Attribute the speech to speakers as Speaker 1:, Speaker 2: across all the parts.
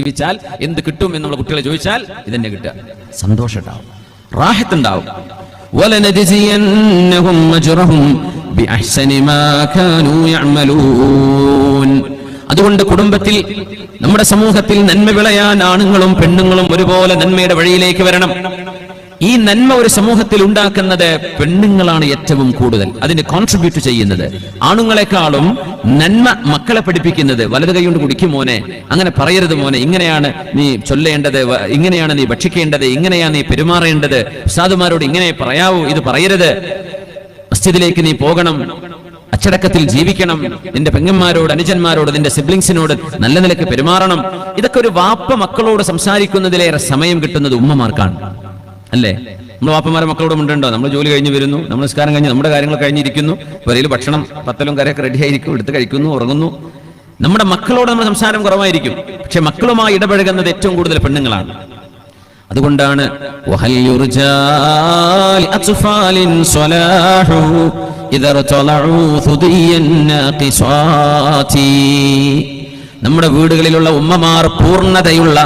Speaker 1: ജീവിച്ചാൽ എന്ത് കിട്ടും എന്നുള്ള കുട്ടികളെ ചോദിച്ചാൽ ഇതന്നെ കിട്ടുക. സന്തോഷം ഉണ്ടാവും റാഹത്ത് ഉണ്ടാവും അതുകൊണ്ട് കുടുംബത്തിൽ നമ്മുടെ സമൂഹത്തിൽ നന്മ വിളയാൻ ആണുങ്ങളും പെണ്ണുങ്ങളും ഒരുപോലെ നന്മയുടെ വഴിയിലേക്ക് വരണം. ഈ നന്മ ഒരു സമൂഹത്തിൽ ഉണ്ടാക്കുന്നത് പെണ്ണുങ്ങളാണ് ഏറ്റവും കൂടുതൽ. അതിന് കോൺട്രിബ്യൂട്ട് ചെയ്യുന്നത്. ആണുങ്ങളെക്കാളും നന്മ മക്കളെ പഠിപ്പിക്കുന്നത്. വലത് കൈ കൊണ്ട് കുടിക്കും മോനെ. അങ്ങനെ പറയരുത് മോനെ. ഇങ്ങനെയാണ് നീ ചൊല്ലേണ്ടത് ഇങ്ങനെയാണ് നീ ഭക്ഷിക്കേണ്ടത് ഇങ്ങനെയാണ് നീ പെരുമാറേണ്ടത്. സാധുമാരോട് ഇങ്ങനെ പറയാവൂ ഇത് പറയരുത്. മസ്ജിദിലേക്ക് നീ പോകണം. അച്ചടക്കത്തിൽ ജീവിക്കണം. നിന്റെ പെങ്ങന്മാരോട് അനുജന്മാരോട് നിന്റെ സിബ്ലിങ്സിനോട് നല്ല നിലയ്ക്ക് പെരുമാറണം. ഇതൊക്കെ ഒരു വാപ്പ മക്കളോട് സംസാരിക്കുന്നതിലേറെ സമയം കിട്ടുന്നത് ഉമ്മമാർക്കാണ്. അല്ലേ? നമ്മൾ വാപ്പന്മാരെ മക്കളോട് ഉണ്ടോ നമ്മൾ ജോലി കഴിഞ്ഞ് വരുന്നു. നമ്മൾ കഴിഞ്ഞ് നമ്മുടെ കാര്യങ്ങൾ കഴിഞ്ഞിരിക്കുന്നു. വരയിൽ ഭക്ഷണം പത്തലും കരയൊക്കെ റെഡിയായിരിക്കും എടുത്ത് കഴിക്കുന്നു ഉറങ്ങുന്നു. നമ്മുടെ മക്കളോട് നമ്മുടെ സംസാരം കുറവായിരിക്കും. പക്ഷെ മക്കളുമായി ഇടപഴകുന്നത് ഏറ്റവും കൂടുതൽ പെണ്ണുങ്ങളാണ്. അതുകൊണ്ടാണ് നമ്മുടെ വീടുകളിലുള്ള ഉമ്മമാർ പൂർണതയുള്ള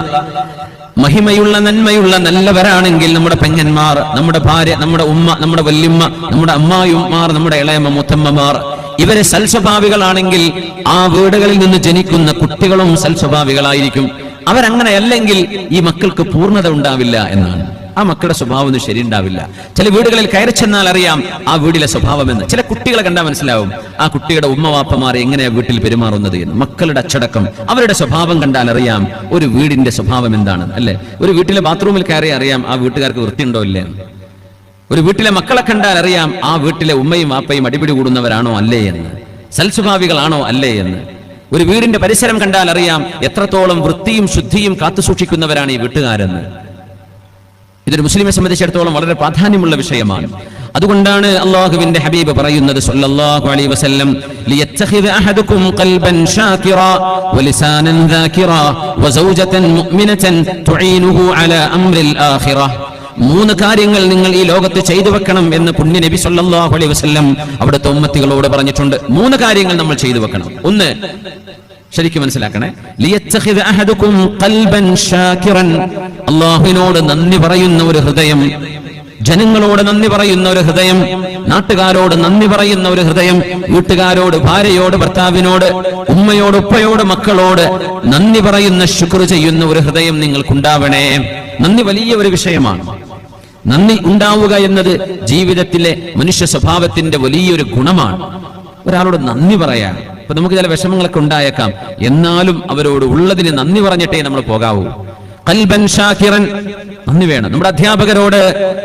Speaker 1: മഹിമയുള്ള നന്മയുള്ള നല്ലവരാണെങ്കിൽ നമ്മുടെ പെങ്ങന്മാർ നമ്മുടെ ഭാര്യ നമ്മുടെ ഉമ്മ നമ്മുടെ വല്യമ്മ നമ്മുടെ അമ്മായിമാർ നമ്മുടെ ഇളയമ്മ മുത്തമ്മമാർ ഇവരെ സൽസ്വഭാവികളാണെങ്കിൽ ആ വീടുകളിൽ നിന്ന് ജനിക്കുന്ന കുട്ടികളും സൽസ്വഭാവികളായിരിക്കും. അവരങ്ങനെയല്ലെങ്കിൽ ഈ മക്കൾക്ക് പൂർണത ഉണ്ടാവില്ല എന്നാണ്. ആ മക്കളുടെ സ്വഭാവം ഒന്നും ശരിയുണ്ടാവില്ല. ചില വീടുകളിൽ കയറി ചെന്നാൽ അറിയാം ആ വീടിലെ സ്വഭാവം എന്ന് ചില കുട്ടികളെ കണ്ടാൽ മനസ്സിലാവും ആ കുട്ടിയുടെ ഉമ്മവാപ്പമാർ എങ്ങനെയാ വീട്ടിൽ പെരുമാറുന്നത് എന്ന്. മക്കളുടെ അച്ചടക്കം അവരുടെ സ്വഭാവം കണ്ടാൽ അറിയാം ഒരു വീടിന്റെ സ്വഭാവം എന്താണ് അല്ലെ? ഒരു വീട്ടിലെ ബാത്റൂമിൽ കയറി അറിയാം ആ വീട്ടുകാർക്ക് വൃത്തിയുണ്ടോ ഇല്ലേ. ഒരു വീട്ടിലെ മക്കളെ കണ്ടാൽ അറിയാം ആ വീട്ടിലെ ഉമ്മയും വാപ്പയും അടിപിടി കൂടുന്നവരാണോ അല്ലേ എന്ന്. സൽസ്വഭാവികളാണോ അല്ലേ എന്ന്. ഒരു വീടിന്റെ പരിസരം കണ്ടാൽ അറിയാം എത്രത്തോളം വൃത്തിയും ശുദ്ധിയും കാത്തുസൂക്ഷിക്കുന്നവരാണ് ഈ വീട്ടുകാരെന്ന്. ഇതൊരു മുസ്ലിമെ സംബന്ധിച്ചിടത്തോളം വളരെ പ്രാധാന്യമുള്ള വിഷയമാണ്. അതുകൊണ്ടാണ് അള്ളാഹുവിന്റെ ഹബീബ് പറയുന്നത് സല്ലല്ലാഹു അലൈഹി വസല്ലം ഖൽബൻ ദാകിറ മുഅ്മിനതൻ തുഈനുഹു അലാ മൂന്ന് കാര്യങ്ങൾ നിങ്ങൾ ഈ ലോകത്ത് ചെയ്തു വെക്കണം എന്ന് പുണ്യ നബി സല്ലല്ലാഹു അലൈഹി വസല്ലം അവിടുത്തെ ഉമ്മത്തികളോട് പറഞ്ഞിട്ടുണ്ട്. മൂന്ന് കാര്യങ്ങൾ നമ്മൾ ചെയ്തു വെക്കണം. ഒന്ന് ശരിക്കും മനസ്സിലാക്കണേ. അള്ളാഹുവിനോട് നന്ദി പറയുന്ന ഒരു ഹൃദയം ജനങ്ങളോട് നന്ദി പറയുന്ന ഒരു ഹൃദയം നാട്ടുകാരോട് നന്ദി പറയുന്ന ഒരു ഹൃദയം വീട്ടുകാരോട് ഭാര്യയോട് ഭർത്താവിനോട് ഉമ്മയോട് ഉപ്പയോട് മക്കളോട് നന്ദി പറയുന്ന ശുക്ർ ചെയ്യുന്ന ഒരു ഹൃദയം നിങ്ങൾക്കുണ്ടാവണേ. നന്ദി വലിയ ഒരു വിഷയമാണ്. നന്ദി ഉണ്ടാവുക എന്നത് ജീവിതത്തിലെ മനുഷ്യ സ്വഭാവത്തിന്റെ വലിയൊരു ഗുണമാണ്. ഒരാളോട് നന്ദി പറയാൻ ഇപ്പൊ നമുക്ക് ചില വിഷമങ്ങളൊക്കെ ഉണ്ടായേക്കാം. എന്നാലും അവരോട് ഉള്ളതിന് നന്ദി പറഞ്ഞിട്ടേ നമ്മൾ പോകാവൂ. കൽബൻ ഷാക്കിറൻ നന്ദി വേണം. നമ്മുടെ അധ്യാപകരോട്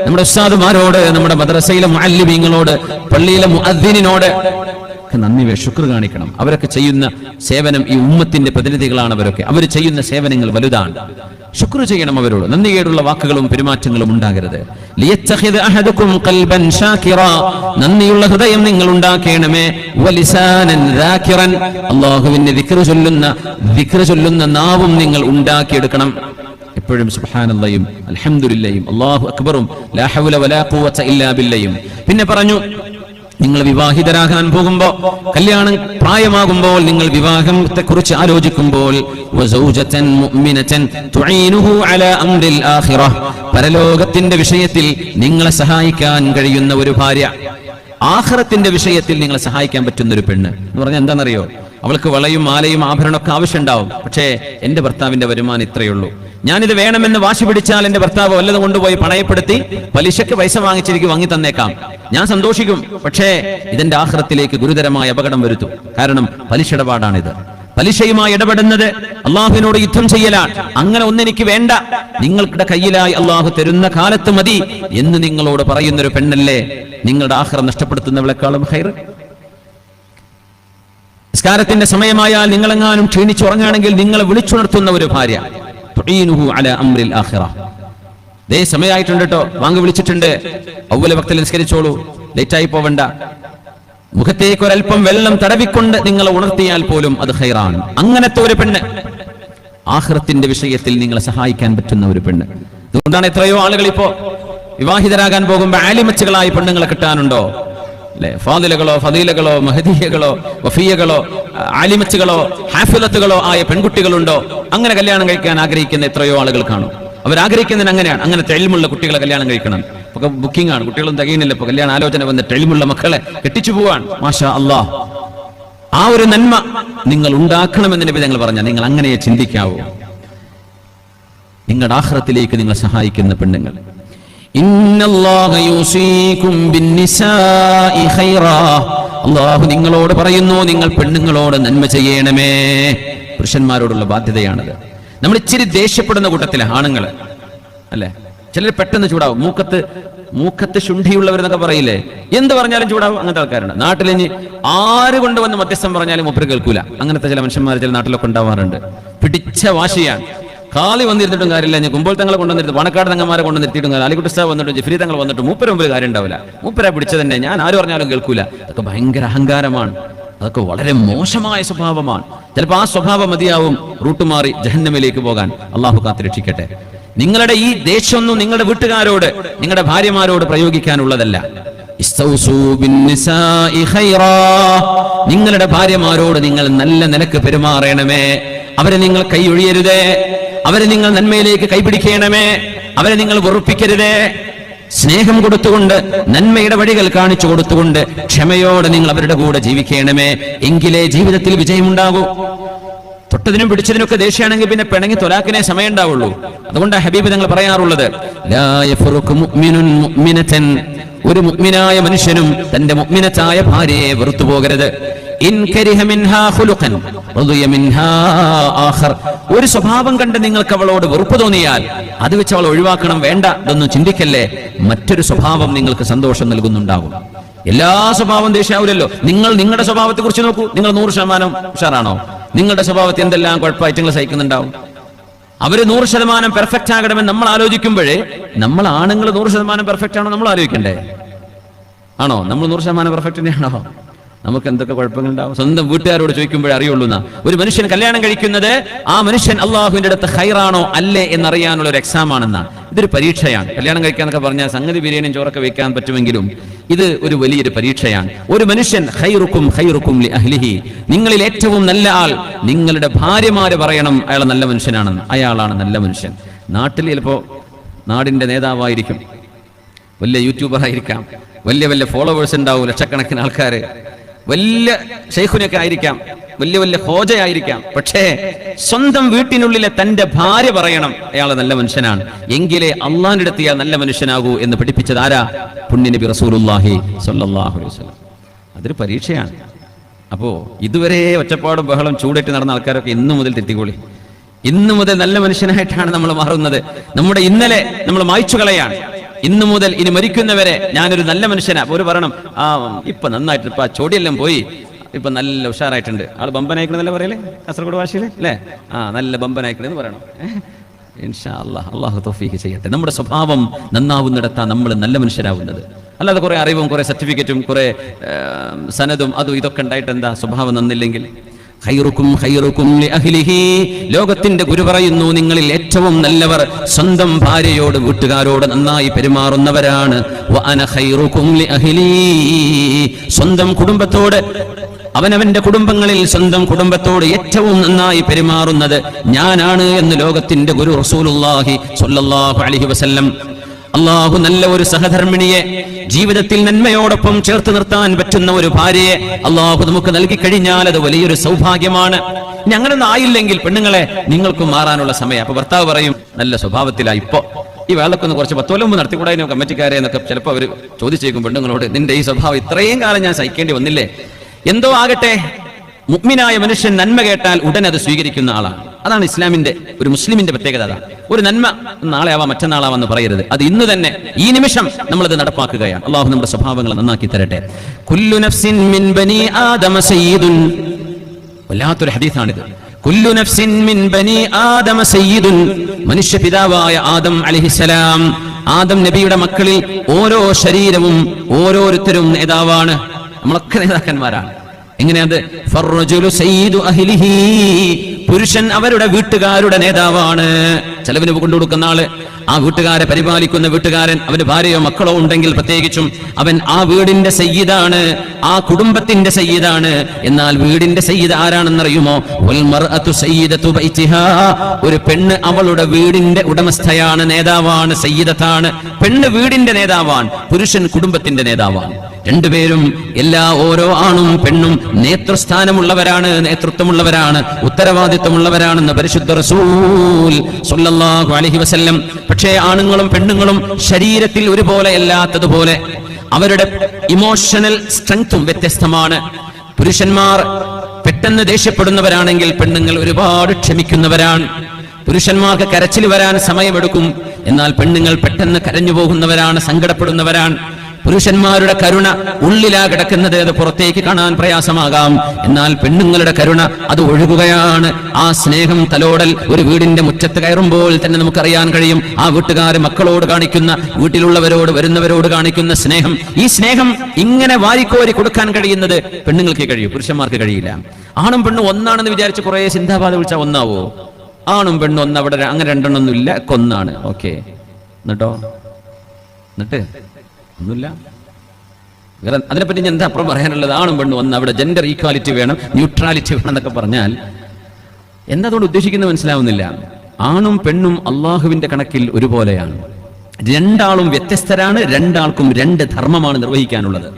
Speaker 1: നമ്മുടെ ഉസ്താദുമാരോട് നമ്മുടെ മദ്രസയിലെ മാലിന്യങ്ങളോട് പള്ളിയിലെ മുഅദ്ദിനിനോട് ഒക്കെ നന്ദി വേ ശുക്ർ കാണിക്കണം. അവരൊക്കെ ചെയ്യുന്ന സേവനം ഈ ഉമ്മത്തിന്റെ പ്രതിനിധികളാണ് അവരൊക്കെ. അവർ ചെയ്യുന്ന സേവനങ്ങൾ വലുതാണ്. ശുക്ർ ചെയ്യണം അവരോട്. നന്ദികേടുള്ള വാക്കുകളും പെരുമാറ്റങ്ങളും ഉണ്ടാകരുത്. നന്ദിയുള്ള ഹൃദയം നിങ്ങൾ ഉണ്ടാക്കണമേ അള്ളാഹുവിന്റെ ദിക്ർ ചൊല്ലുന്ന ദിക്ർ ചൊല്ലുന്ന നാവും നിങ്ങൾ ഉണ്ടാക്കിയെടുക്കണം. എപ്പോഴും സുഹാനല്ലയും അൽഹംദുലില്ലയും അല്ലാഹു അക്ബറും പിന്നെ പറഞ്ഞു നിങ്ങൾ വിവാഹിതരാകാൻ പോകുമ്പോൾ കല്യാണം പ്രായമാകുമ്പോൾ നിങ്ങൾ വിവാഹത്തെ കുറിച്ച് ആലോചിക്കുമ്പോൾ പരലോകത്തിന്റെ വിഷയത്തിൽ നിങ്ങളെ സഹായിക്കാൻ കഴിയുന്ന ഒരു ഭാര്യ ആഹ്റത്തിന്റെ വിഷയത്തിൽ നിങ്ങളെ സഹായിക്കാൻ പറ്റുന്ന ഒരു പെണ്ണ്. എന്ന് പറഞ്ഞാൽ എന്താണെന്നറിയോ? അവൾക്ക് വളയും മാലയും ആഭരണമൊക്കെ ആവശ്യമുണ്ടാവും. പക്ഷേ എന്റെ ഭർത്താവിന്റെ വരുമാനം ഇത്രയേ ഉള്ളൂ. ഞാനിത് വേണമെന്ന് വാശി പിടിച്ചാൽ എന്റെ ഭർത്താവ് വല്ലതും കൊണ്ടുപോയി പണയപ്പെടുത്തി പലിശക്ക് പൈസ വാങ്ങിച്ചിരിക്കും വാങ്ങി തന്നേക്കാം. ഞാൻ സന്തോഷിക്കും പക്ഷേ ഇതിന്റെ ആഹ്രത്തിലേക്ക് ഗുരുതരമായ അപകടം വരുത്തും. കാരണം പലിശ ഇടപാടാണിത് പലിശയുമായി ഇടപെടുന്നത് അള്ളാഹുവിനോട് യുദ്ധം ചെയ്യലാണ്. അങ്ങനെ ഒന്നെനിക്ക് വേണ്ട. നിങ്ങളുടെ കയ്യിലായി അള്ളാഹു തരുന്ന കാലത്ത് മതി എന്ന് നിങ്ങളോട് പറയുന്നൊരു പെണ്ണല്ലേ നിങ്ങളുടെ ആഹ്റം നഷ്ടപ്പെടുത്തുന്നവളെക്കാളും ഹൈർ? നിസ്കാരത്തിന്റെ സമയമായാൽ നിങ്ങളെങ്ങാനും ക്ഷീണിച്ചുറങ്ങുകയാണെങ്കിൽ നിങ്ങളെ വിളിച്ചുണർത്തുന്ന ഒരു ഭാര്യ. അലാ അംറിൽ ആഖിറ. ദേ സമയമായിട്ടുണ്ട് കേട്ടോ വാങ്ങി വിളിച്ചിട്ടുണ്ട്. ഔവല ഭക്തൽ നിസ്കരിച്ചോളൂ. ലേറ്റായി പോവണ്ട. മുഖത്തേക്ക് ഒരല്പം വെള്ളം തടവിക്കൊണ്ട് നിങ്ങളെ ഉണർത്തിയാൽ പോലും അത് ഹൈറാണ് അങ്ങനത്തെ ഒരു പെണ്ണ്. ആഹ്റത്തിന്റെ വിഷയത്തിൽ നിങ്ങളെ സഹായിക്കാൻ പറ്റുന്ന ഒരു പെണ്ണ്. അതുകൊണ്ടാണ് എത്രയോ ആളുകൾ ഇപ്പോ വിവാഹിതരാകാൻ പോകുമ്പോ ആലിമച്ചുകളായി പെണ്ണുങ്ങളെ കിട്ടാനുണ്ടോ? അല്ലെ? ഫാദിലകളോ ഫതീലകളോ മഹദീയകളോ വഫീയകളോ ആലിമച്ചുകളോ ഹാഫിലത്തുകളോ ആയ പെൺകുട്ടികളുണ്ടോ? അങ്ങനെ കല്യാണം കഴിക്കാൻ ആഗ്രഹിക്കുന്ന എത്രയോ ആളുകൾ കാണും. അവർ ആഗ്രഹിക്കുന്നതിന് അങ്ങനെയാണ്. അങ്ങനെ തെളിമുള്ള കുട്ടികളെ കല്യാണം കഴിക്കണം. ഇപ്പൊ ബുക്കിംഗ് ആണ്. കുട്ടികളും തികയുന്നില്ല ഇപ്പൊ കല്യാണ ആലോചന വന്ന് തെളിമുള്ള മക്കളെ കെട്ടിച്ചു പോവാൻ മാഷാ അള്ളാഹ് ആ ഒരു നന്മ നിങ്ങൾ ഉണ്ടാക്കണമെന്ന് നബി ഞങ്ങൾ പറഞ്ഞ നിങ്ങൾ അങ്ങനെ ചിന്തിക്കാവൂ. നിങ്ങളുടെ ആഹ്റത്തിലേക്ക് നിങ്ങൾ സഹായിക്കുന്ന പെണ്ണുങ്ങൾ. അള്ളാഹു നിങ്ങളോട് പറയുന്നു നിങ്ങൾ പെണ്ണുങ്ങളോട് നന്മ ചെയ്യണമേ. പുരുഷന്മാരോടുള്ള ബാധ്യതയാണത്. നമ്മൾ ഇച്ചിരി ദേഷ്യപ്പെടുന്ന കൂട്ടത്തിലെ ആണുങ്ങൾ. അല്ലെ? ചിലർ പെട്ടെന്ന് ചൂടാവും. മൂക്കത്ത് മൂക്കത്ത് ശുണ്ഠിയുള്ളവരെന്നൊക്കെ പറയില്ലേ? എന്ത് പറഞ്ഞാലും ചൂടാവും അങ്ങനത്തെ ആൾക്കാരുണ്ട്. നാട്ടിൽ ഇനി ആര് കൊണ്ടുവന്ന് മധ്യസ്ഥം പറഞ്ഞാലും മുപ്പര് കേൾക്കൂല. അങ്ങനത്തെ ചില മനുഷ്യന്മാർ ചില നാട്ടിലൊക്കെ ഉണ്ടാവാറുണ്ട്. പിടിച്ച വാശിയാണ്. കാളി വന്നിരുന്നിട്ടും കാര്യമില്ല. ഞാൻ കുമ്പോൾ തങ്ങളെ കൊണ്ടുവന്നിട്ട് പണക്കാട് തങ്ങന്മാരെ കൊണ്ട് നിർത്തിയിട്ടും കാര്യം അലിക്കുട്ടി സാഹ് വന്നിട്ട് ജിഫ്രി തങ്ങൾ വന്നിട്ട് മൂപ്പര മുമ്പിൽ കാര്യം ഉണ്ടാവില്ല. മൂപ്പര പിടിച്ചത് തന്നെ ഞാൻ ആര് പറഞ്ഞാലും കേൾക്കൂല. അതൊക്കെ ഭയങ്കര അഹങ്കാരമാണ്. അതൊക്കെ വളരെ മോശമായ സ്വഭാവമാണ്. ചിലപ്പോൾ ആ സ്വഭാവം മതിയാവും റൂട്ട് മാറി ജഹന്നമിലേക്ക് പോകാൻ. അള്ളാഹു കാത്ത് രക്ഷിക്കട്ടെ. നിങ്ങളുടെ ഈ ദേഷ്യമൊന്നും നിങ്ങളുടെ വീട്ടുകാരോട് നിങ്ങളുടെ ഭാര്യമാരോട് പ്രയോഗിക്കാനുള്ളതല്ല. നിങ്ങളുടെ ഭാര്യമാരോട് നിങ്ങൾ നല്ല നിലയ്ക്ക് പെരുമാറണമേ. അവരെ നിങ്ങൾ കൈയൊഴിയരുതേ. അവരെ നിങ്ങൾ നന്മയിലേക്ക് കൈപിടിക്കണമേ. അവരെ നിങ്ങൾ വെറുപ്പിക്കരുതേ. സ്നേഹം കൊടുത്തുകൊണ്ട് നന്മയുടെ വഴികൾ കാണിച്ചു കൊടുത്തുകൊണ്ട് ക്ഷമയോടെ നിങ്ങൾ അവരുടെ കൂടെ ജീവിക്കണമേ. എങ്കിലേ ജീവിതത്തിൽ വിജയമുണ്ടാകൂ. തൊട്ടതിനും പിടിച്ചതിനൊക്കെ ദേഷ്യമാണെങ്കിൽ പിന്നെ പിണങ്ങി തൊലാക്കിനെ സമയം ഉണ്ടാവുള്ളൂ അതുകൊണ്ട് ഹബീബ് ഞങ്ങൾ പറയാറുള്ളത്. ഒരു മുഅ്മിനായ മനുഷ്യനും തന്റെ മുഅ്മിനത്തായ ഭാര്യയെ വെറുത്തു പോകരുത്. ഒരു സ്വഭാവം കണ്ട് നിങ്ങൾക്ക് അവളോട് വെറുപ്പ് തോന്നിയാൽ അത് വെച്ച് അവൾ ഒഴിവാക്കണം വേണ്ട ഇതൊന്നും ചിന്തിക്കല്ലേ? മറ്റൊരു സ്വഭാവം നിങ്ങൾക്ക് സന്തോഷം നൽകുന്നുണ്ടാകും. എല്ലാ സ്വഭാവം ദേഷ്യാവില്ലല്ലോ നിങ്ങൾ നിങ്ങളുടെ സ്വഭാവത്തെ കുറിച്ച് നോക്കൂ. നിങ്ങൾ നൂറ് ശതമാനം ഉഷാറാണോ? നിങ്ങളുടെ സ്വഭാവത്തെ എന്തെല്ലാം കുഴപ്പമായിട്ട് നിങ്ങൾ സഹിക്കുന്നുണ്ടാവും? അവർ നൂറ് ശതമാനം പെർഫെക്റ്റ് ആകണമെന്ന് നമ്മൾ ആലോചിക്കുമ്പോഴേ നമ്മൾ ആണുങ്ങൾ നൂറ് ശതമാനം പെർഫെക്റ്റ് ആണോ നമ്മൾ ആലോചിക്കണ്ടേ? ആണോ? നമ്മൾ നൂറ് ശതമാനം പെർഫെക്റ്റ് തന്നെയാണോ? നമുക്ക് എന്തൊക്കെ കുഴപ്പങ്ങളുണ്ടാവും? സ്വന്തം വീട്ടുകാരോട് ചോദിക്കുമ്പോഴേ അറിയുള്ളൂ എന്നാ ഒരു മനുഷ്യൻ കല്യാണം കഴിക്കുന്നത് ആ മനുഷ്യൻ അള്ളാഹുവിന്റെ അടുത്ത് ഹൈറാണോ അല്ലേ എന്നറിയാനുള്ള ഒരു എക്സാം ആണെന്നാ. ഇതൊരു പരീക്ഷയാണ്. കല്യാണം കഴിക്കാന്നൊക്കെ പറഞ്ഞാൽ സംഗതി ബിരിയാണിയും ചോറൊക്കെ വെക്കാൻ പറ്റുമെങ്കിലും ഇത് ഒരു വലിയൊരു പരീക്ഷയാണ്. ഒരു മനുഷ്യൻ ഹൈറുക്കും ഹൈറുക്കും അഹ്ലിഹി. നിങ്ങളിൽ ഏറ്റവും നല്ല ആൾ നിങ്ങളുടെ ഭാര്യമാര് പറയണം അയാൾ നല്ല മനുഷ്യനാണെന്ന്. അയാളാണ് നല്ല മനുഷ്യൻ. നാട്ടിൽ ചിലപ്പോ നാടിന്റെ നേതാവായിരിക്കും. വലിയ യൂട്യൂബർ ആയിരിക്കാം വലിയ വലിയ ഫോളോവേഴ്സ് ഉണ്ടാവും ലക്ഷക്കണക്കിന് ആൾക്കാർ വലിയ ഷെയ്ഖുനൊക്കെ ആയിരിക്കാം. വലിയ വലിയ ഹോജയായിരിക്കാം പക്ഷേ സ്വന്തം വീട്ടിനുള്ളിലെ തന്റെ ഭാര്യ പറയണം അയാൾ നല്ല മനുഷ്യനാണ്. എങ്കിലേ അള്ളാന്റെ അടുത്ത് ഇയാൾ നല്ല മനുഷ്യനാകൂ എന്ന് പഠിപ്പിച്ചത് ആരാ? പുണ്യനബി റസൂലുല്ലാഹി സ്വല്ലല്ലാഹു അലൈഹി വസല്ലം. അതൊരു പരീക്ഷയാണ്. അപ്പോ ഇതുവരെ ഒച്ചപ്പാടും ബഹളം ചൂടേറ്റ് നടന്ന ആൾക്കാരൊക്കെ ഇന്നു മുതൽ തെറ്റിക്കോളി ഇന്നു മുതൽ നല്ല മനുഷ്യനായിട്ടാണ് നമ്മൾ മാറുന്നത്. നമ്മുടെ ഇന്നലെ നമ്മൾ മായ്ച്ചു കളയാണ് ഇന്നു മുതൽ ഇനി മരിക്കുന്നവരെ ഞാനൊരു നല്ല മനുഷ്യനാ. ഒരു പറയണം ആ ഇപ്പൊ നന്നായിട്ട് ഇപ്പൊ ആ ചോടിയെല്ലാം പോയി. ഇപ്പൊ നല്ല ഉഷാറായിട്ടുണ്ട്. ആൾ ബമ്പനായിക്കണെന്നല്ലേ പറയലേ? കാസർഗോഡ് ഭാഷയിൽ അല്ലേ? ആ നല്ല ബമ്പനായിക്കണെന്ന് പറയണം. അള്ളാഹു തൗഫീഖ് ചെയ്യട്ടെ. നമ്മുടെ സ്വഭാവം നന്നാവുന്നിടത്താണ് നമ്മൾ നല്ല മനുഷ്യരാവുന്നത്. അല്ലാതെ കുറെ അറിവും കുറെ സർട്ടിഫിക്കറ്റും കുറെ സനതും അതും ഇതൊക്കെ ഉണ്ടായിട്ട് എന്താ സ്വഭാവം നന്നില്ലെങ്കിൽ? ഖൈറുക്കും ലിഅഹ്ലിഹി. ലോകത്തിന്റെ ഗുരു പറയുന്നു നിങ്ങളിൽ ഏറ്റവും നല്ലവർ സ്വന്തം ഭാര്യയോട് വീട്ടുകാരോട് നന്നായി പെരുമാറുന്നവരാണ്. സ്വന്തം കുടുംബത്തോട് അവനവന്റെ കുടുംബങ്ങളിൽ സ്വന്തം കുടുംബത്തോട് ഏറ്റവും നന്നായി പെരുമാറുന്നത് ഞാനാണ് എന്ന് ലോകത്തിന്റെ ഗുരു റസൂലുള്ളാഹി സ്വല്ലല്ലാഹു അലൈഹി വസല്ലം അള്ളാഹു നല്ല ഒരു സഹധർമ്മിണിയെ ജീവിതത്തിൽ നന്മയോടൊപ്പം ചേർത്ത് നിർത്താൻ പറ്റുന്ന ഒരു ഭാര്യയെ അള്ളാഹു നമുക്ക് നൽകി കഴിഞ്ഞാൽ അത് വലിയൊരു സൗഭാഗ്യമാണ്. ഞങ്ങളൊന്നും ആയില്ലെങ്കിൽ പെണ്ണുങ്ങളെ നിങ്ങൾക്കും മാറാനുള്ള സമയം. അപ്പൊ ഭർത്താവ് പറയും നല്ല സ്വഭാവത്തിലായി ഇപ്പോ. ഈ വേളക്കൊന്ന് കുറച്ച് പത്തോലമ്പ് നടത്തിക്കൂടായിരുന്നു കമ്മിറ്റിക്കാരെ എന്നൊക്കെ ചിലപ്പോൾ അവർ ചോദിച്ചേക്കും പെണ്ണുങ്ങളോട് നിന്റെ ഈ സ്വഭാവം ഇത്രയും കാലം ഞാൻ സഹിക്കേണ്ടി വന്നില്ലേ? എന്തോ ആകട്ടെ മുഗ്മിനായ മനുഷ്യൻ നന്മ കേട്ടാൽ ഉടൻ അത് സ്വീകരിക്കുന്ന ആളാണ്. അതാണ് ഇസ്ലാമിന്റെ ഒരു മുസ്ലിമിന്റെ പ്രത്യേകത. അതാണ് ഒരു നന്മ നാളെ ആവാം മറ്റന്നാളാവാം എന്ന് പറയരുത്. അത് ഇന്ന് തന്നെ ഈ നിമിഷം നമ്മൾ അത് നടപ്പാക്കുകയാണ്. അള്ളാഹു നമ്മുടെ സ്വഭാവങ്ങൾ നന്നാക്കി തരട്ടെ. കുല്ലു നഫ്സിൻ മിൻ ബനി ആദമ സയ്യിദുൻ. വല്ലാത്തൊരു ഹദീസാണിത്. കുല്ലു നഫ്സിൻ മിൻ ബനി ആദമ സയ്യിദുൻ. മനുഷ്യ പിതാവായ ആദം അലൈഹിസ്സലാം ആദം നബിയുടെ മക്കളിൽ ഓരോ ശരീരവും ഓരോരുത്തരും നേതാവാണ്. നമ്മളൊക്കെ നേതാക്കന്മാരാണ്. എങ്ങനെയത്? പുരുഷൻ അവരുടെ വീട്ടുകാരുടെ നേതാവാണ്. ചെലവിന് കൊണ്ടു കൊടുക്കുന്ന ആൾ. ആ വീട്ടുകാരെ പരിപാലിക്കുന്ന വീട്ടുകാരൻ അവന് ഭാര്യയോ മക്കളോ ഉണ്ടെങ്കിൽ പ്രത്യേകിച്ചും അവൻ ആ വീടിന്റെ സയ്യിദാണ് ആ കുടുംബത്തിന്റെ സയ്യിദാണ്. എന്നാൽ വീടിന്റെ സയ്യിദ് ആരാണെന്നറിയുമോ. ഒരു പെണ്ണ് അവളുടെ വീടിന്റെ ഉടമസ്ഥയാണ് നേതാവാണ് സയ്യിദത്താണ്. പെണ്ണ് വീടിന്റെ നേതാവാണ് പുരുഷൻ കുടുംബത്തിന്റെ നേതാവാണ്. രണ്ടുപേരും എല്ലാ ഓരോ ആണും പെണ്ണും നേതൃസ്ഥാനമുള്ളവരാണ് നേതൃത്വമുള്ളവരാണ് ഉത്തരവാദിത്വമുള്ളവരാണെന്ന് പരിശുദ്ധ റസൂൽ അലൈഹി വസല്ലം. പക്ഷേ ആണുങ്ങളും പെണ്ണുങ്ങളും ശരീരത്തിൽ ഒരുപോലെ അല്ലാത്തതുപോലെ അവരുടെ ഇമോഷണൽ സ്ട്രെങ്തും വ്യത്യസ്തമാണ്. പുരുഷന്മാർ പെട്ടെന്ന് ദേഷ്യപ്പെടുന്നവരാണെങ്കിൽ പെണ്ണുങ്ങൾ ഒരുപാട് ക്ഷമിക്കുന്നവരാണ്. പുരുഷന്മാർക്ക് കരച്ചിൽ വരാൻ സമയമെടുക്കും. എന്നാൽ പെണ്ണുങ്ങൾ പെട്ടെന്ന് കരഞ്ഞു പോകുന്നവരാണ് സങ്കടപ്പെടുന്നവരാണ്. പുരുഷന്മാരുടെ കരുണ ഉള്ളിലാ കിടക്കുന്നത്. അത് പുറത്തേക്ക് കാണാൻ പ്രയാസമാകാം. എന്നാൽ പെണ്ണുങ്ങളുടെ കരുണ അത് ഒഴുകുകയാണ്. ആ സ്നേഹം തലോടൽ ഒരു വീടിന്റെ മുറ്റത്ത് കയറുമ്പോൾ തന്നെ നമുക്കറിയാൻ കഴിയും. ആ വീട്ടുകാർ മക്കളോട് കാണിക്കുന്ന വീട്ടിലുള്ളവരോട് വരുന്നവരോട് കാണിക്കുന്ന സ്നേഹം. ഈ സ്നേഹം ഇങ്ങനെ വാരിക്കോരി കൊടുക്കാൻ കഴിയുന്നത് പെണ്ണുങ്ങൾക്ക് കഴിയും. പുരുഷന്മാർക്ക് കഴിയില്ല. ആണും പെണ്ണും ഒന്നാണെന്ന് വിചാരിച്ച് കുറെ സിന്ധാബാധ വിളിച്ചാൽ ഒന്നാവോ? ആണും പെണ്ണും ഒന്ന് അവിടെ അങ്ങനെ രണ്ടെണ്ണൊന്നും ഇല്ല കൊന്നാണ്. ഓക്കെ. എന്നിട്ടോ? എന്നിട്ട്? ഒന്നുമില്ല. അതിനെപ്പറ്റി ഞാൻ എന്താ അപ്പുറം പറയാനുള്ളത്? ആണും പെണ്ണും ഒന്ന് അവിടെ ജെൻഡർ ഈക്വാലിറ്റി വേണം ന്യൂട്രാലിറ്റി വേണം എന്നൊക്കെ പറഞ്ഞാൽ എന്താ അതുകൊണ്ട് ഉദ്ദേശിക്കുന്നത് മനസ്സിലാവുന്നില്ല. ആണും പെണ്ണും അള്ളാഹുവിന്റെ കണക്കിൽ ഒരുപോലെയാണ്. രണ്ടാളും വ്യത്യസ്തരാണ് രണ്ടാൾക്കും രണ്ട് ധർമ്മമാണ് നിർവഹിക്കാനുള്ളത്.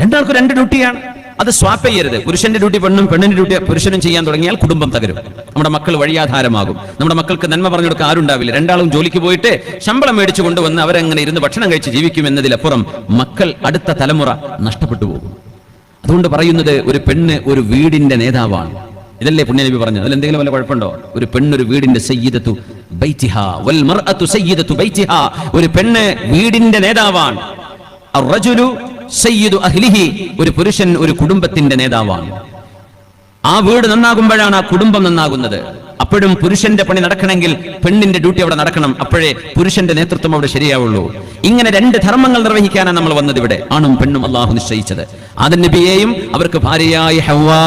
Speaker 1: രണ്ടാൾക്കും രണ്ട് ഡ്യൂട്ടിയാണ്. അത് സ്വാപ്പ് ചെയ്യരുത്. പുരുഷന്റെ ഡ്യൂട്ടി പെണ്ണും പെണ്ണിന്റെ ഡ്യൂട്ടി പുരുഷനും ചെയ്യാൻ തുടങ്ങിയാൽ കുടുംബം തകരും. നമ്മുടെ മക്കൾ വഴിയാധാരമാകും. നമ്മുടെ മക്കൾക്ക് നന്മ പറഞ്ഞു കൊടുക്കാൻ ആരുണ്ടാവില്ല. രണ്ടാളും ജോലിക്ക് പോയിട്ട് ശമ്പളം മേടിച്ചു കൊണ്ടുവന്ന് അവരങ്ങനെ ഇരുന്ന് ഭക്ഷണം കഴിച്ച് ജീവിക്കും എന്നതിലപ്പുറം മക്കൾ അടുത്ത തലമുറ നഷ്ടപ്പെട്ടു പോകും. അതുകൊണ്ട് പറയുന്നത് ഒരു പെണ്ണ് ഒരു വീടിന്റെ നേതാവാണ്. ഇതല്ലേ പുണ്യനബി പറഞ്ഞു അതിൽ എന്തെങ്കിലും വല്ല കുഴപ്പമുണ്ടോ? ഒരു പെണ്ണ് ഒരു വീടിന്റെ സയ്യിദത്തു ബൈത്തിഹ വൽ മർഅത്തു സയ്യിദത്തു ബൈത്തിഹ. ഒരു പെണ്ണ് വീടിന്റെ നേതാവാണ്. സയ്യിദു അഹ്ലിഹി ഒരു പുരുഷൻ ഒരു കുടുംബത്തിന്റെ നേതാവാണ്. ആ വീട് നന്നാകുമ്പോഴാണ് ആ കുടുംബം നന്നാകുന്നത്. അപ്പോഴും പുരുഷന്റെ പണി നടക്കണമെങ്കിൽ പെണ്ണിന്റെ ഡ്യൂട്ടി അവിടെ നടക്കണം. അപ്പോഴേ പുരുഷന്റെ നേതൃത്വം അവിടെ ശരിയാവുള്ളൂ. ഇങ്ങനെ രണ്ട് ധർമ്മങ്ങൾ നിർവഹിക്കാനാണ് നമ്മൾ വന്നത് ഇവിടെ. ആണും പെണ്ണും അള്ളാഹു നിശ്ചയിച്ചത്. ആദൻ നബിയെയും അവർക്ക് ഭാര്യയായി ഹവാ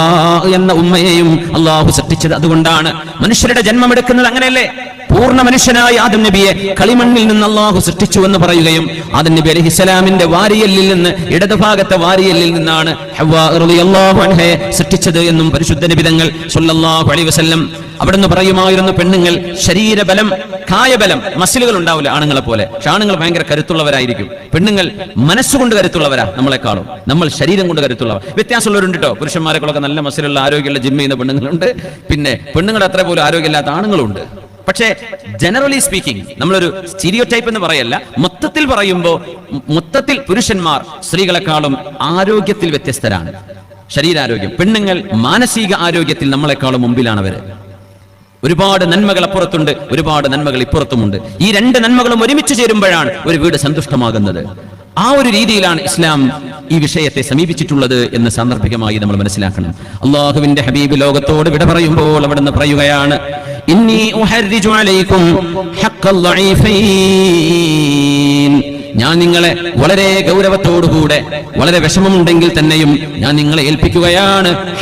Speaker 1: എന്ന ഉമ്മയെയും അള്ളാഹു സൃഷ്ടിച്ചത് അതുകൊണ്ടാണ്. മനുഷ്യരുടെ ജന്മമെടുക്കുന്നത് അങ്ങനെയല്ലേ? പൂർണ മനുഷ്യനായ ആദം നബിയെ കളിമണ്ണിൽ നിന്ന് അള്ളാഹു സൃഷ്ടിച്ചു എന്ന് പറയുകയും ആദം നബി അലഹി ഇസ്ലാമിന്റെ വാരിയല്ലിൽ നിന്ന് ഇടതുഭാഗത്തെ വാരിയല്ലിൽ നിന്നാണ് സൃഷ്ടിച്ചത് എന്നും പരിശുദ്ധ നിബിതങ്ങൾ സല്ലല്ലാഹു അലൈഹി വസല്ലം അവിടുന്ന് പറയുമായിരുന്നു പെണ്ണുങ്ങൾ ശരീരബലം കായബലം മസിലുകൾ ഉണ്ടാവില്ല ആണുങ്ങളെ പോലെ. പക്ഷെ ആണുങ്ങൾ ഭയങ്കര കരുത്തുള്ളവരായിരിക്കും. പെണ്ണുങ്ങൾ മനസ്സുകൊണ്ട് കരുത്തുള്ളവരാ നമ്മളെക്കാളും നമ്മൾ ശരീരം കൊണ്ട് കരുത്തുള്ളവർ. വ്യത്യാസമുള്ളവരുണ്ട് കേട്ടോ പുരുഷന്മാരെക്കുള്ള നല്ല മസിലുള്ള ആരോഗ്യമുള്ള ജിമ്മ ചെയ്യുന്ന പെണ്ണുങ്ങളുണ്ട്. പിന്നെ പെണ്ണുങ്ങളുടെ അത്ര പോലും ആരോഗ്യമില്ലാത്ത ആണുങ്ങളുണ്ട്. പക്ഷേ ജനറലി സ്പീക്കിംഗ് നമ്മളൊരു സ്റ്റീരിയോ ടൈപ്പ് എന്ന് പറയല്ല. മൊത്തത്തിൽ പറയുമ്പോൾ മൊത്തത്തിൽ പുരുഷന്മാർ സ്ത്രീകളെക്കാളും ആരോഗ്യത്തിൽ വ്യത്യസ്തരാണ്. ശരീരാരോഗ്യം. പെണ്ണുങ്ങൾ മാനസിക ആരോഗ്യത്തിൽ നമ്മളെക്കാളും മുമ്പിലാണ് അവർ. ഒരുപാട് നന്മകൾ അപ്പുറത്തുണ്ട് ഒരുപാട് നന്മകൾ ഇപ്പുറത്തുമുണ്ട്. ഈ രണ്ട് നന്മകളും ഒരുമിച്ച് ചേരുമ്പോഴാണ് ഒരു വീട് സന്തുഷ്ടമാകുന്നത്. ആ ഒരു രീതിയിലാണ് ഇസ്ലാം ഈ വിഷയത്തെ സമീപിച്ചിട്ടുള്ളത് എന്ന് സാന്ദർഭികമായി നമ്മൾ മനസ്സിലാക്കണം. അള്ളാഹുവിന്റെ ഹബീബ് ലോകത്തോട് വിട പറയുമ്പോൾ അവിടെ നിന്ന് പറയുകയാണ് ഇന്നി ഞാൻ നിങ്ങളെ വളരെ ഗൗരവത്തോടുകൂടെ വളരെ വിഷമമുണ്ടെങ്കിൽ തന്നെയും ഞാൻ നിങ്ങളെ ഏൽപ്പിക്കുകയാണ്.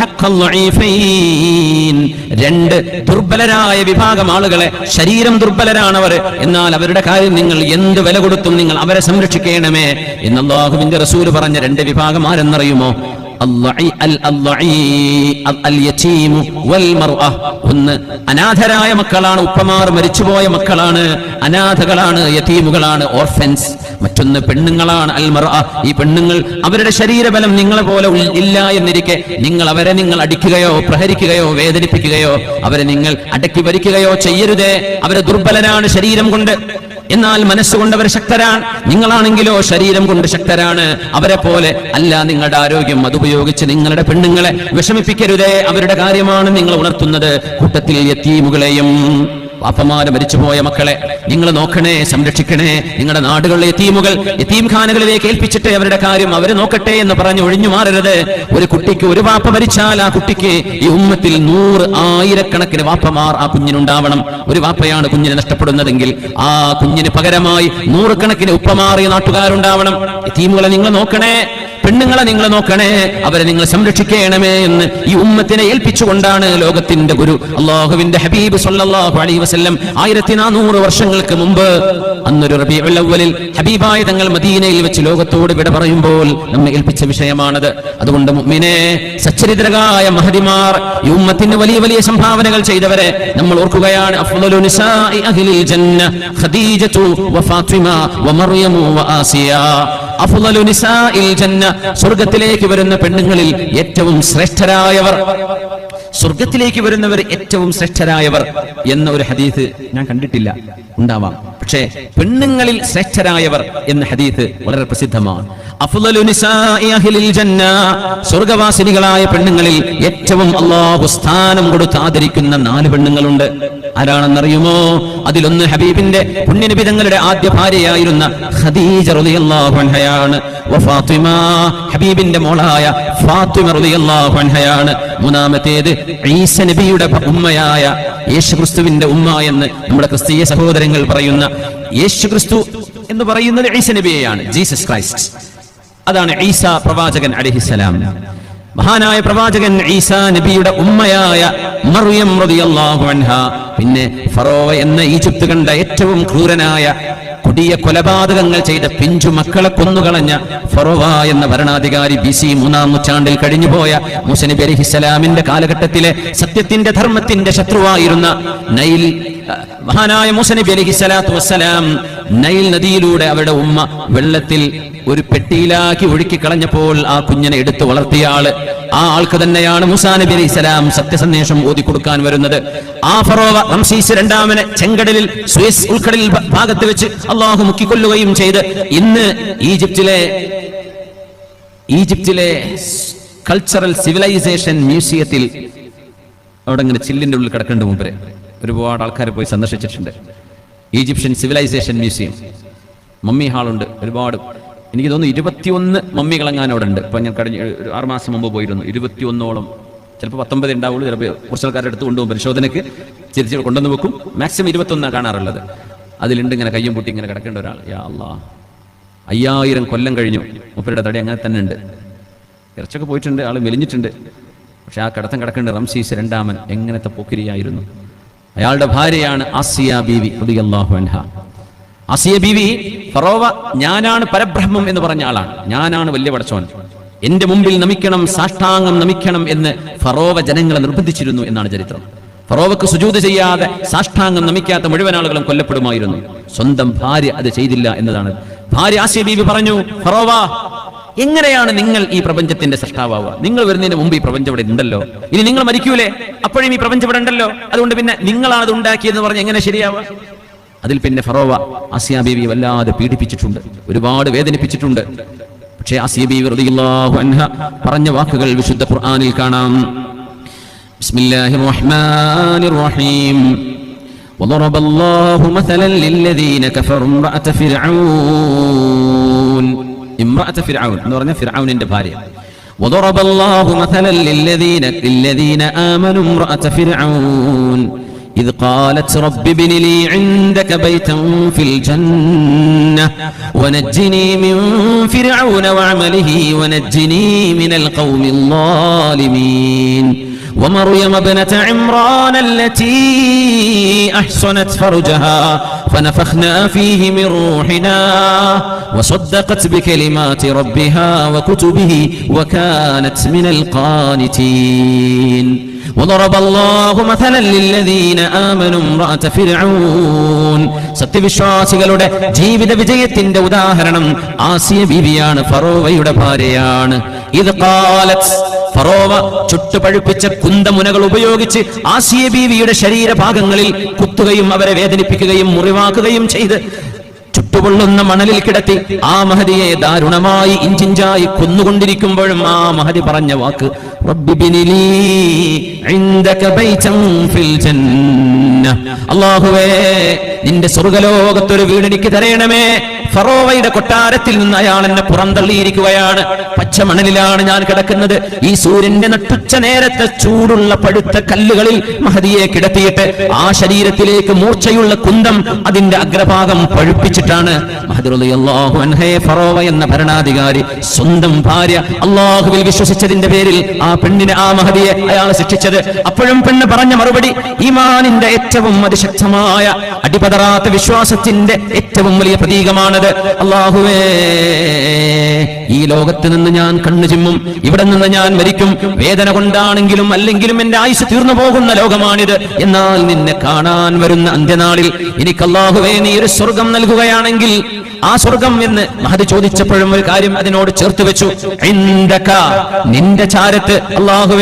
Speaker 1: രണ്ട് ദുർബലരായ വിഭാഗം ആളുകളെ ശരീരം ദുർബലരാണവർ. എന്നാൽ അവരുടെ കാര്യം നിങ്ങൾ എന്ത് വില കൊടുത്തും നിങ്ങൾ അവരെ സംരക്ഷിക്കണമേ. എന്ന് അള്ളാഹുവിന്റെ റസൂൽ പറഞ്ഞ രണ്ട് വിഭാഗം ആരെന്നറിയുമോ? ഒന്ന് അനാഥരായ മക്കളാണ് ഉപ്പമാർ മരിച്ചുപോയ മക്കളാണ് അനാഥകളാണ് യതീമുകളാണ് ഓർഫൻസ്. മറ്റൊന്ന് പെണ്ണുങ്ങളാണ് അൽമറ ഈ പെണ്ണുങ്ങൾ അവരുടെ ശരീരബലം നിങ്ങളെ പോലെ ഇല്ല എന്നിരിക്കെ നിങ്ങൾ അവരെ നിങ്ങൾ അടിക്കുകയോ പ്രഹരിക്കുകയോ വേദനിപ്പിക്കുകയോ അവരെ നിങ്ങൾ അടക്കി ഭരിക്കുകയോ ചെയ്യരുതേ. അവരെ ദുർബലനാണ് ശരീരം കൊണ്ട്. എന്നാൽ മനസ്സുകൊണ്ട് അവർ ശക്തരാണ്. നിങ്ങളാണെങ്കിലോ ശരീരം കൊണ്ട് ശക്തരാണ്. അവരെ പോലെ അല്ല നിങ്ങളുടെ ആരോഗ്യം. അതുപയോഗിച്ച് നിങ്ങളുടെ പെണ്ണുങ്ങളെ വിഷമിപ്പിക്കരുതേ. അവരുടെ കാര്യമാണ് നിങ്ങൾ ഉണർത്തുന്നത്. കൂട്ടത്തിൽ യത്തീമുകളെയും വാപ്പമാര് മരിച്ചുപോയ മക്കളെ നിങ്ങൾ നോക്കണേ സംരക്ഷിക്കണേ. നിങ്ങളുടെ നാടുകളിലെ എത്തീമുകൾ എത്തീംഖാനകളിലേക്ക് ഏൽപ്പിച്ചിട്ട് അവരുടെ കാര്യം അവരെ നോക്കട്ടെ എന്ന് പറഞ്ഞ് ഒഴിഞ്ഞു മാറരുത്. ഒരു കുട്ടിക്ക് ഒരു വാപ്പ മരിച്ചാൽ ആ കുട്ടിക്ക് ഈ ഉമ്മത്തിൽ നൂറ് ആയിരക്കണക്കിന് വാപ്പമാർ ആ കുഞ്ഞിനുണ്ടാവണം. ഒരു വാപ്പയാണ് കുഞ്ഞിനെ നഷ്ടപ്പെടുന്നതെങ്കിൽ ആ കുഞ്ഞിന് പകരമായി നൂറുകണക്കിന് ഉപ്പമാറിയ നാട്ടുകാരുണ്ടാവണം. എത്തീമുകളെ നിങ്ങൾ നോക്കണേ പെണ്ണുങ്ങളെ നിങ്ങൾ നോക്കണേ അവരെ നിങ്ങൾ സംരക്ഷിക്കണമേ എന്ന് ഈ ഉമ്മത്തിനെ ഏൽപ്പിച്ചുകൊണ്ടാണ് ലോകത്തിന്റെ ഗുരു അള്ളാഹുവിന്റെ ഹബീബ് സല്ലാഹു അലൈഹി വസല്ലം ആയിരത്തി നാനൂറ് വർഷങ്ങൾക്ക് മുമ്പ് അന്നൊരു റബീഉൽ അവ്വലിൽ ഹബീബായ തങ്ങൾ മദീനയിൽ വെച്ച് ലോകത്തോട് വിട പറയുമ്പോൾ നമ്മെ ഏൽപ്പിച്ച വിഷയമാണത്. അതുകൊണ്ട് മുഅ്മിനെ സച്ചരിദ്രകായ മഹദിമാർ ഈ ഉമ്മത്തിന് വലിയ വലിയ സംഭാവനകൾ ചെയ്തവരെ നമ്മൾ ഓർക്കുകയാണ് അഫ്ളലു നിസാഇ അഹ്ലിൽ ജന്ന ഖദീജത്തു അഫ്ളലു നിസാഇൽ ജന്ന സ്വർഗത്തിലേക്ക് വരുന്ന പെണ്ണുങ്ങളിൽ ഏറ്റവും ശ്രേഷ്ഠരായവർ സ്വർഗത്തിലേക്ക് വരുന്നവർ ഏറ്റവും ശ്രേഷ്ഠരായവർ എന്ന ഒരു ഹദീസ് ഞാൻ കണ്ടിട്ടില്ല. ഉണ്ടാവാം. പക്ഷേ പെണ്ണുങ്ങളിൽ ശ്രേഷ്ഠരായവർ എന്ന ഹദീസ് വളരെ പ്രസിദ്ധമാണ്. സ്വർഗവാസിനികളായ പെണ്ണുങ്ങളിൽ ഏറ്റവും അള്ളാഹു സ്ഥാനം കൊടുത്ത് ആദരിക്കുന്ന നാല് പെണ്ണുങ്ങളുണ്ട്. ആരാണെന്നറിയുമോ? അതിലൊന്ന് ഹബീബിന്റെ പുണ്യനബി തങ്ങളുടെ ആദ്യ ഭാര്യയായിരുന്ന ഖദീജ റളിയല്ലാഹു അൻഹയാണ്. വ ഫാത്തിമ ഹബീബിന്റെ മോളായ ഫാത്തിമ റളിയല്ലാഹു അൻഹയാണ്. മൂന്നാമത്തേത് ഈസ നബിയുടെ ഉമ്മയായ യേശുക്രിസ്തുവിന്റെ ഉമ്മ എന്ന് നമ്മുടെ ക്രിസ്തീയ സഹോദരങ്ങൾ പറയുന്ന യേശുക്രിസ്തു എന്ന് പറയുന്നത് ഈസ നബിയെയാണ് ജീസസ് ക്രൈസ്റ്റ്. അതാണ് ഈസ പ്രവാചകൻ അലഹിസലാം മഹാനായ പ്രവാചകൻ ഈസാ നബിയുടെ ഉമ്മയായ മറിയം റളിയല്ലാഹു അൻഹ. പിന്നെ ഫറോവ എന്ന ഈജിപ്ത് കണ്ട ഏറ്റവും ക്രൂരനായ കൊടിയ കൊലപാതകങ്ങൾ ചെയ്ത പിഞ്ചു മക്കളെ കൊന്നുകളഞ്ഞ ഫറോവ എന്ന ഭരണാധികാരി ബി സി മൂന്നാം നൂറ്റാണ്ടിൽ കഴിഞ്ഞുപോയ മുസനബി അലിഹിസലാമിന്റെ കാലഘട്ടത്തിലെ സത്യത്തിന്റെ ധർമ്മത്തിന്റെ ശത്രുവായിരുന്ന നൈൽ മഹാനായ മുസനബി അലഹി സ്വലാത്തു വസ്സലാം നൈൽ നദിയിലൂടെ അവരുടെ ഉമ്മ വെള്ളത്തിൽ ഒരു പെട്ടിയിലാക്കി ഒഴുക്കി കളഞ്ഞപ്പോൾ ആ കുഞ്ഞിനെ എടുത്തു വളർത്തിയ ആൾ ആ ആൾക്ക് തന്നെയാണ് മുസാ നബി അലൈഹി സ്വലാം സത്യസന്ദേശം ഓതി കൊടുക്കാൻ വരുന്നത്. ആ ഫറോവ റംസീസ് രണ്ടാമനെ ചെങ്കടലിൽ സ്വിസ് ഉൾക്കടലിൽ ഭാഗത്ത് വെച്ച് അള്ളാഹു മുക്കിക്കൊല്ലുകയും ചെയ്ത്. ഇന്ന് ഈജിപ്തിലെ ഈജിപ്തിലെ കൾച്ചറൽ സിവിലൈസേഷൻ മ്യൂസിയത്തിൽ അവിടെ ഇങ്ങനെ ചില്ലിന്റെ ഉള്ളിൽ കിടക്കേണ്ട മുമ്പേ ഒരുപാട് ആൾക്കാർ പോയി സന്ദർശിച്ചിട്ടുണ്ട്. ഈജിപ്ഷ്യൻ സിവിലൈസേഷൻ മ്യൂസിയം മമ്മി ഹാളുണ്ട് ഒരുപാട്. എനിക്ക് തോന്നുന്നു ഇരുപത്തിയൊന്ന് മമ്മികളെങ്ങാനും അവിടെ ഉണ്ട് ഇപ്പം ഞാൻ കഴിഞ്ഞ ഒരു ആറ് മാസം മുമ്പ് പോയിരുന്നു. ഇരുപത്തിയൊന്നോളം. ചിലപ്പോൾ പത്തൊമ്പത് ഉണ്ടാവുള്ളൂ ചിലപ്പോൾ കുറച്ച് ആൾക്കാരുടെ അടുത്ത് കൊണ്ടുപോകും പരിശോധനയ്ക്ക്. തിരിച്ച് കൊണ്ടുവന്ന് വെക്കും. മാക്സിമം ഇരുപത്തൊന്നാണ് കാണാറുള്ളത്. അതിലുണ്ട് ഇങ്ങനെ കയ്യും പൊട്ടി ഇങ്ങനെ കിടക്കേണ്ട ഒരാൾ. യാ അല്ലാ അയ്യായിരം കൊല്ലം കഴിഞ്ഞു. മുപ്പരുടെ തടി അങ്ങനെ തന്നെ ഉണ്ട്. ഇറച്ചൊക്കെ പോയിട്ടുണ്ട് ആൾ മെലിഞ്ഞിട്ടുണ്ട്. പക്ഷെ ആ കിടത്തം കിടക്കേണ്ട റംസീസ് രണ്ടാമൻ എങ്ങനത്തെ പൊക്കിരിയായിരുന്നു. അയാളുടെ ഭാര്യയാണ് ആസിയ ബീവി അള്ളാഹു അൻഹ. ആസിയ ബീവി ഫറോവ ഞാനാണ് പരബ്രഹ്മം എന്ന് പറഞ്ഞ ആളാണ്. ഞാനാണ് വലിയ പടച്ചോൻ. എന്റെ മുമ്പിൽ നമിക്കണം സാഷ്ടാംഗം നമിക്കണം എന്ന് ഫറോവ ജനങ്ങളെ നിർബന്ധിച്ചിരുന്നു എന്നാണ് ചരിത്രം. ഫറോവക്ക് സുജൂത് ചെയ്യാതെ സാഷ്ടാംഗം നമിക്കാത്ത മുഴുവൻ ആളുകളും കൊല്ലപ്പെടുമായിരുന്നു. സ്വന്തം ഭാര്യ അത് ചെയ്തില്ല എന്നതാണ്. ഭാര്യ ആസിയ ബീവി പറഞ്ഞു ഫറോവ എങ്ങനെയാണ് നിങ്ങൾ ഈ പ്രപഞ്ചത്തിന്റെ സൃഷ്ടാവുക നിങ്ങൾ വരുന്നതിന് മുമ്പ് ഈ പ്രപഞ്ചം ഇവിടെ ഉണ്ടല്ലോ ഇനി നിങ്ങൾ മരിക്കൂലേ അപ്പോഴും ഈ പ്രപഞ്ചം ഇവിടെ ഉണ്ടല്ലോ അതുകൊണ്ട് പിന്നെ നിങ്ങളാണ് അത് ഉണ്ടാക്കിയെന്ന് പറഞ്ഞ് എങ്ങനെ ശരിയാവുക അതിൽ പിന്നെ ഫറോവ ആസിയ ബീവി വല്ലാതെ പീഡിപ്പിച്ചിട്ടുണ്ട് ഒരുപാട് വേദനിപ്പിച്ചിട്ടുണ്ട് പക്ഷേ ആസിയ ബീവി റളിയല്ലാഹു അൻഹ പറഞ്ഞ വാക്കുകൾ വിശുദ്ധ ഖുർആനിൽ കാണാം ബിസ്മില്ലാഹിർ റഹ്മാനിർ റഹീം وضرب الله مثلا للذين كفروا امرأة فرعون امرأة فرعون എന്ന് പറഞ്ഞ ഫിർഔനിന്റെ ഭാര്യ وضرب الله مثلا للذين للذين آمنوا امرأة فرعون إذ قالت رب ابن لي عندك بيتا في الجنة ونجني من فرعون وعمله ونجني من القوم الظالمين ومريم ابنة عمران التي أحصنت فرجها فنفخنا فيه من روحنا وصدقت بكلمات ربها وكتبه وكانت من القانتين وضرب الله مثلا للذين آمنوا امرأة فرعون സത്യവിശ്വാസികളുടെ ജീവിത വിജയത്തിന്റെ ഉദാഹരണം ആസിയ ബീവിയാണ് ഫറോവയുടെ ഭാര്യയാണ് ഇത് കാലത്ത് ഫറോവ ചുട്ടുപഴുപ്പിച്ച കുന്തമുനകൾ ഉപയോഗിച്ച് ആസിയ ബീവിയുടെ ശരീരഭാഗങ്ങളിൽ കുത്തുകയും അവരെ വേദനിപ്പിക്കുകയും മുറിവാക്കുകയും ചെയ്ത് ചുട്ടുപൊള്ളുന്ന മണലിൽ കിടത്തി ആ മഹതിയെ ദാരുണമായി ഇഞ്ചിഞ്ചായി കൊന്നുകൊണ്ടിരിക്കുമ്പോഴും ആ മഹതി പറഞ്ഞ വാക്ക് അള്ളാഹുവേ നിന്റെ സ്വർഗലോകത്തൊരു വീട് എനിക്ക് തരയണമേ ഫറോവയുടെ കൊട്ടാരത്തിൽ നിന്ന് അയാൾ എന്നെ പുറന്തള്ളിയിരിക്കുകയാണ്. പച്ചമണലിലാണ് ഞാൻ കിടക്കുന്നത്. ഈ സൂര്യന്റെ നട്ടുച്ച നേരത്തെ ചൂടുള്ള പഴുത്ത കല്ലുകളിൽ മഹതിയെ കിടത്തിയിട്ട് ആ ശരീരത്തിലേക്ക് മൂർച്ചയുള്ള കുന്തം അതിന്റെ അഗ്രഭാഗം പഴുപ്പിച്ചിട്ടാണ്. എന്ന ഭരണാധികാരി സ്വന്തം ഭാര്യ അള്ളാഹുവിൽ വിശ്വസിച്ചതിന്റെ പേരിൽ ആ പെണ്ണിനെ ആ മഹതിയെ അയാൾ ശിക്ഷിച്ചത്. അപ്പോഴും പെണ്ണ് പറഞ്ഞ മറുപടി ഈമാനിന്റെ ഏറ്റവും അതിശക്തമായ അടിപതറാത്ത വിശ്വാസത്തിന്റെ ഏറ്റവും വലിയ പ്രതീകമാണത്. അള്ളാഹുവേ ഈ ലോകത്ത് നിന്ന് ഞാൻ കണ്ണു ചിമ്മും ഇവിടെ നിന്ന് ഞാൻ മരിക്കും. വേദന കൊണ്ടാണെങ്കിലും അല്ലെങ്കിലും എന്റെ ആയുസ് തീർന്നു പോകുന്ന ലോകമാണിത്. എന്നാൽ നിന്നെ കാണാൻ വരുന്ന അന്ത്യനാളിൽ എനിക്ക് അള്ളാഹുവേ നീ ഒരു സ്വർഗം നൽകുകയാണെങ്കിൽ ആ സ്വർഗം എന്ന് മഹതി ചോദിച്ചപ്പോഴും ഒരു കാര്യം അതിനോട് ചേർത്ത് വെച്ചു. നിന്റെ ചാരത്ത് അള്ളാഹുവേ